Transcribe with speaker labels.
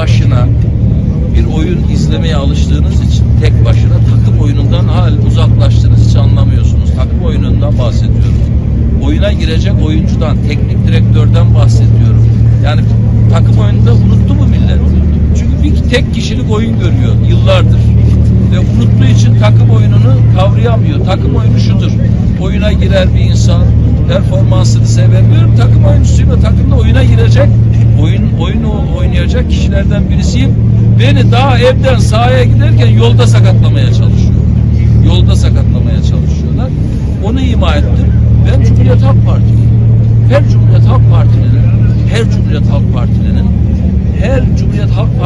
Speaker 1: başına bir oyun izlemeye alıştığınız için tek başına takım oyunundan hal uzaklaştınız hiç anlamıyorsunuz. Takım oyunundan bahsediyorum. Oyuna girecek oyuncudan, teknik direktörden bahsediyorum. Yani takım oyununda unuttu mu millet? Çünkü bir tek kişilik oyun görüyor yıllardır. Ve unuttuğu için takım oyununu kavrayamıyor. Takım oyunu şudur. Oyuna girer bir insan, performansını sevebiliyorum. Takım oyuncusuyum ve takımda oyuna girecek, oyun oyunu oynayacak kişilerden birisiyim. Beni daha evden sahaya giderken yolda sakatlamaya çalışıyor. Yolda sakatlamaya çalışıyorlar. Onu ima ettim. Ben Cumhuriyet Halk Partiliyim. Her Cumhuriyet Halk Partilinin, her Cumhuriyet Halk Partilinin, her Cumhuriyet Halk